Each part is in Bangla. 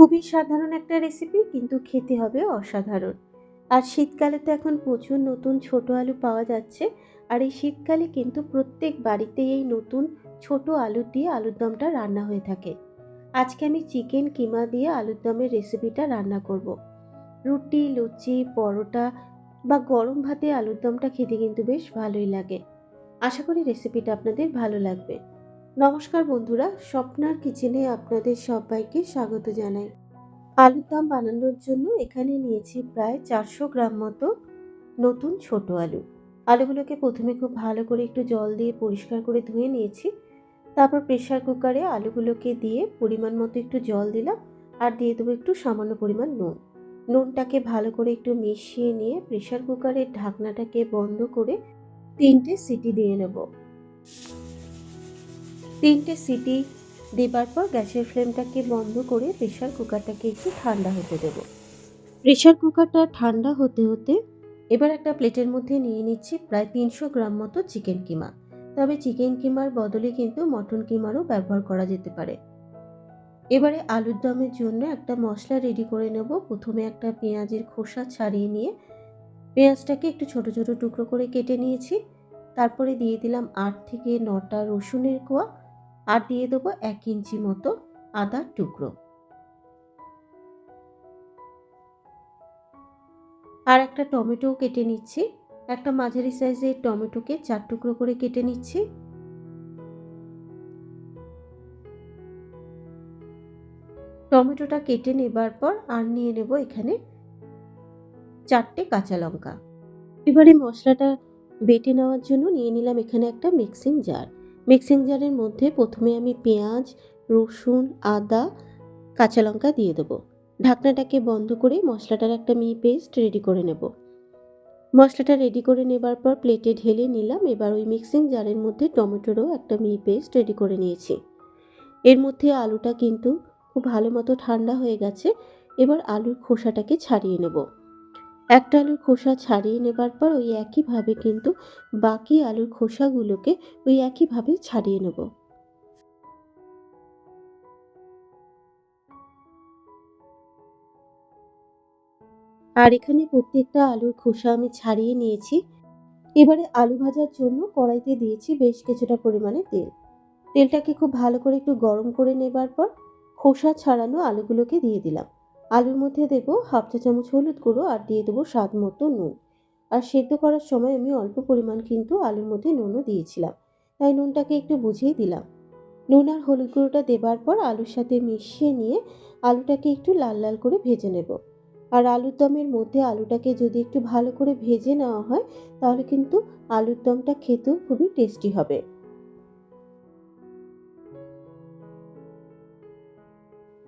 খুবই সাধারণ একটা রেসিপি কিন্তু খেতে হবে অসাধারণ। আর শীতকালে তো এখন প্রচুর নতুন ছোট আলু পাওয়া যাচ্ছে, আর এই শীতকালে কিন্তু প্রত্যেক বাড়িতেই এই নতুন ছোট আলু দিয়ে আলুর দমটা রান্না হয়ে থাকে। আজকে আমি চিকেন কিমা দিয়ে আলুর দমের রেসিপিটা রান্না করব। রুটি, লুচি, পরোটা বা গরম ভাতে আলুর দমটা খেতে কিন্তু বেশ ভালোই লাগে। আশা করি রেসিপিটা আপনাদের ভালো লাগবে। নমস্কার বন্ধুরা, স্বপ্নার কিচেনে আপনাদের সবাইকে স্বাগত জানাই। আলুর দম বানানোর জন্য এখানে নিয়েছি প্রায় চারশো গ্রাম মতো নতুন ছোট আলু। আলুগুলোকে প্রথমে খুব ভালো করে একটু জল দিয়ে পরিষ্কার করে ধুয়ে নিয়েছি। তারপর প্রেশার কুকারে আলুগুলোকে দিয়ে পরিমাণ মতো একটু জল দিলাম আর দিয়ে দেবো একটু সামান্য পরিমাণ নুন। নুনটাকে ভালো করে একটু মিশিয়ে নিয়ে প্রেশার কুকারের ঢাকনাটাকে বন্ধ করে তিনটে সিটি দিয়ে নেব। তিনটে সিটি দেবার পর গ্যাসের ফ্লেমটাকে বন্ধ করে প্রেশার কুকারটাকে একটু ঠান্ডা হতে দেব। প্রেশার কুকারটা ঠান্ডা হতে হতে এবার একটা প্লেটের মধ্যে নিয়ে নিচ্ছি প্রায় তিনশো গ্রাম মতো চিকেন কিমা। তবে চিকেন কিমার বদলে কিন্তু মটন কিমারও ব্যবহার করা যেতে পারে। এবারে আলুর দমের জন্য একটা মশলা রেডি করে নেব। প্রথমে একটা পেঁয়াজের খোসা ছাড়িয়ে নিয়ে পেঁয়াজটাকে একটু ছোট ছোট টুকরো করে কেটে নিয়েছি। তারপরে দিয়ে দিলাম আট থেকে নটা রসুনের কোয়া। আর দিয়ে দেবো এক ইঞ্চি মতো আদার টুকরো। আর একটা টমেটো কেটে নিচ্ছি। একটা মাঝারি সাইজের টমেটোকে চার টুকরো করে কেটে নিচ্ছি। টমেটোটা কেটে নেবার পর আর নিয়ে নেব এখানে চারটে কাঁচা লঙ্কা। এবারে মশলাটা বেটে নেওয়ার জন্য নিয়ে নিলাম এখানে একটা মিক্সিং জার মিক্সিং জারের মধ্যে প্রথমে আমি পেঁয়াজ, রসুন, আদা, কাঁচা লঙ্কা দিয়ে দেবো। ঢাকনাটাকে বন্ধ করে মশলাটার একটা মি পেস্ট রেডি করে নেব। মশলাটা রেডি করে নেবার পর প্লেটে ঢেলে নিলাম। এবার ওই মিক্সিং জারের মধ্যে টমেটোরও একটা মি পেস্ট রেডি করে নিয়েছি। এর মধ্যে আলুটা কিন্তু খুব ভালো মতো ঠান্ডা হয়ে গেছে। এবার আলুর খোসাটাকে ছাড়িয়ে নেব। একটা আলুর খোসা ছাড়িয়ে নেবার পর ওই একইভাবে কিন্তু বাকি আলুর খোসাগুলোকে ওই একইভাবে ছাড়িয়ে নেব। আর এখানে প্রত্যেকটা আলুর খোসা আমি ছাড়িয়ে নিয়েছি। এবারে আলু ভাজার জন্য কড়াইতে দিয়েছি বেশ কিছুটা পরিমাণে তেল। তেলটাকে খুব ভালো করে একটু গরম করে নেবার পর খোসা ছাড়ানো আলুগুলোকে দিয়ে দিলাম। আলুর মধ্যে দেব হাফ চা চামচ হলুদ গুঁড়ো আর দিয়ে দেবো স্বাদ মতো নুন। আর সেদ্ধ করার সময় আমি অল্প পরিমাণ কিন্তু আলুর মধ্যে নুনও দিয়েছিলাম, তাই নুনটাকে একটু বুঝিয়ে দিলাম। নুন আর হলুদ গুঁড়োটা দেবার পর আলুর সাথে মিশিয়ে নিয়ে আলুটাকে একটু লাল লাল করে ভেজে নেব। আর আলুর দমের মধ্যে আলুটাকে যদি একটু ভালো করে ভেজে নেওয়া হয়, তাহলে কিন্তু আলুর দমটা খেতেও খুবই টেস্টি হবে।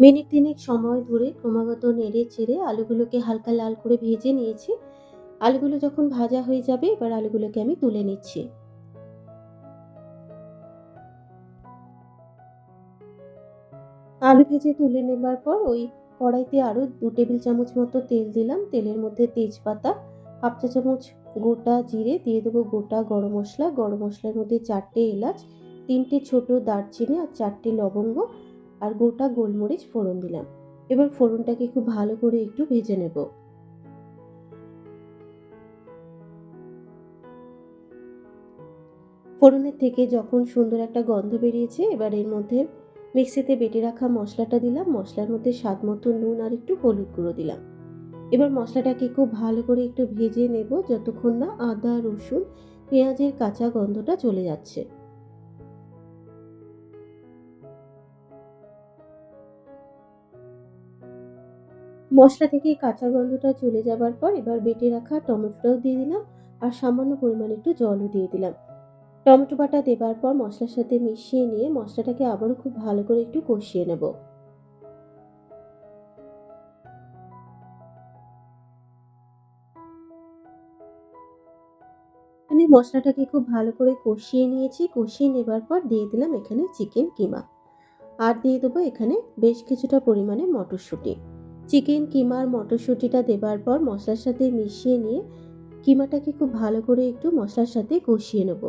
মিনিট তিনেক সময় ধরে ক্রমাগত নেড়ে চেড়ে আলুগুলোকে হালকা লাল করে ভেজে নিয়েছি। আলুগুলো যখন ভাজা হয়ে যাবে, এবার আলুগুলোকে আমি তুলে নিচ্ছি। আলু ভেজে তুলে নেবার পর ওই কড়াইতে আরও দু টেবিল চামচ মতো তেল দিলাম। তেলের মধ্যে তেজপাতা, হাফ চা চামচ গোটা জিরে, দিয়ে দেবো গোটা গরম মশলা। গরম মশলার মধ্যে চারটে এলাচ, তিনটে ছোট দারচিনি আর চারটে লবঙ্গ। আর গোটা গোলমরিচ ফোড়ন দিলাম। এবার ফোড়নটাকে খুব ভালো করে একটু ভেজে নেব। ফোড়নের থেকে যখন সুন্দর একটা গন্ধ বেরিয়েছে, এবার এর মধ্যে মিক্সিতে বেটে রাখা মশলাটা দিলাম। মশলার মধ্যে স্বাদ মতো নুন আর একটু হলুদ গুঁড়ো দিলাম। এবার মশলাটাকে খুব ভালো করে একটু ভেজে নেব, যতক্ষণ না আদা, রসুন, পেঁয়াজের কাঁচা গন্ধটা চলে যাচ্ছে। মশলা থেকে কাঁচা গন্ধটা চলে যাবার পর এবার বেটে রাখা টমেটোটাও দিয়ে দিলাম আর সামান্য পরিমাণে একটু জলও দিয়ে দিলাম। টমেটো বাটা দেবার পর মশলার সাথে মিশিয়ে নিয়ে মশলাটাকে আবারও খুব ভালো করে একটু কষিয়ে নেব। এখানে মশলাটাকে খুব ভালো করে কষিয়ে নিয়েছি, কষিয়ে নেবার পর দিয়ে দিলাম এখানে চিকেন কিমা। আর দিয়ে দেবো এখানে বেশ কিছুটা পরিমাণে মটরশুঁটি। চিকেন কিমার মটরশুঁটিটা দেবার পর মশলার সাথে মিশিয়ে নিয়ে কিমাটাকে খুব ভালো করে একটু মশলার সাথে কষিয়ে নেব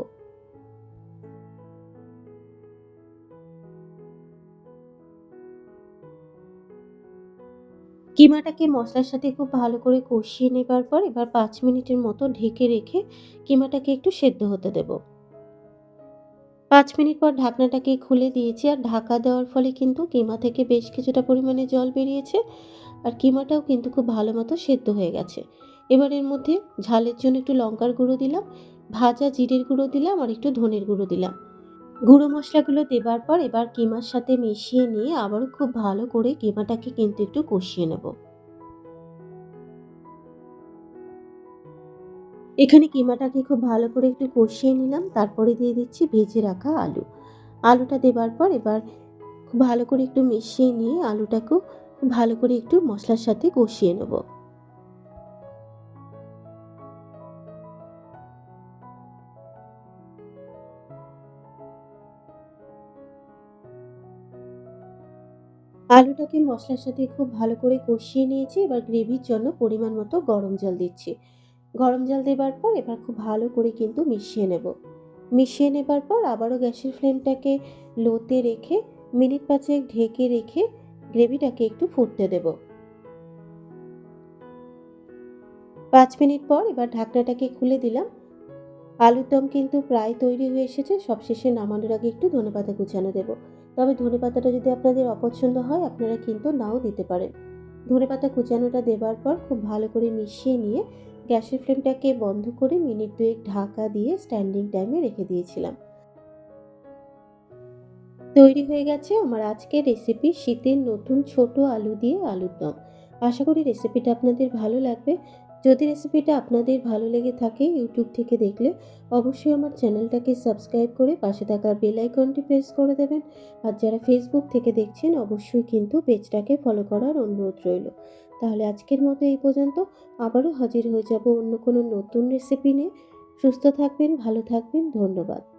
কিমাটাকে মশলার সাথে খুব ভালো করে কষিয়ে নেবার পর এবার পাঁচ মিনিটের মতো ঢেকে রেখে কিমাটাকে একটু সেদ্ধ হতে দেব। পাঁচ মিনিট পর ঢাকনাটাকে খুলে দিয়েছি আর ঢাকা দেওয়ার ফলে কিন্তু কিমা থেকে বেশ কিছুটা পরিমাণে জল বেরিয়েছে আর কিমাটাও কিন্তু খুব ভালো মতো সেদ্ধ হয়ে গেছে। এবার এর মধ্যে ঝালের জন্য একটু লঙ্কার গুঁড়ো দিলাম, ভাজা জিরের গুঁড়ো দিলাম আর একটু ধনের গুঁড়ো দিলাম। গুঁড়ো মশলাগুলো দেবার পর এবার কিমার সাথে মিশিয়ে নিয়ে আবারও খুব ভালো করে কিমাটাকে কিন্তু একটু কষিয়ে নেব। এখানে কিমাটাকে খুব ভালো করে একটু কষিয়ে নিলাম তারপরে দিয়ে দিচ্ছি ভেজে রাখা আলু আলুটা দেবার পর এবার খুব ভালো করে একটু মিশিয়ে নিয়ে আলুটাকেও ভালো করে একটু মশলার সাথে কষিয়ে নেব। আলুটাকে মশলার সাথে খুব ভালো করে কষিয়ে নিয়েছি, এবার গ্রেভির জন্য পরিমাণ মতো গরম জল দিচ্ছি। গরম জল দেবার পর এবার খুব ভালো করে কিন্তু মিশিয়ে নেব। মিশিয়ে নেবার পর আবারও গ্যাসের ফ্লেমটাকে লোতে রেখে মিনিট পাঁচেক ঢেকে রেখে গ্রেভিটাকে একটু ফুটতে দেব। পাঁচ মিনিট পর এবার ঢাকনাটাকে খুলে দিলাম। আলুর দম কিন্তু প্রায় তৈরি হয়ে এসেছে, সবশেষে নামানোর আগে একটু ধনেপাতা কুচানো দেব। তবে ধনেপাতাটা যদি আপনাদের অপছন্দ হয়, আপনারা কিন্তু নাও দিতে পারেন। ধনেপাতা কুচানোটা দেবার পর খুব ভালো করে মিশিয়ে নিয়ে গ্যাসের ফ্লেমটাকে বন্ধ করে মিনিট দুয়েক ঢাকা দিয়ে স্ট্যান্ডিং টাইমে রেখে দিয়েছিলাম। তৈরি হয়ে গেছে আমার আজকের রেসিপি শীতের নতুন ছোট আলু দিয়ে আলুর দম। আশা করি রেসিপিটা আপনাদের ভালো লাগবে। যদি রেসিপিটা আপনাদের ভালো লেগে থাকে ইউটিউব থেকে দেখলে, অবশ্যই আমার চ্যানেলটাকে সাবস্ক্রাইব করে পাশে থাকা বেল আইকনটি প্রেস করে দেবেন। আর যারা ফেসবুক থেকে দেখছেন, অবশ্যই কিন্তু পেজটাকে ফলো করার অনুরোধ রইল। তাহলে আজকের মতো এই পর্যন্ত। আবারও হাজির হয়ে যাব অন্য কোনো নতুন রেসিপি নিয়ে। সুস্থ থাকবেন, ভালো থাকবেন, ধন্যবাদ।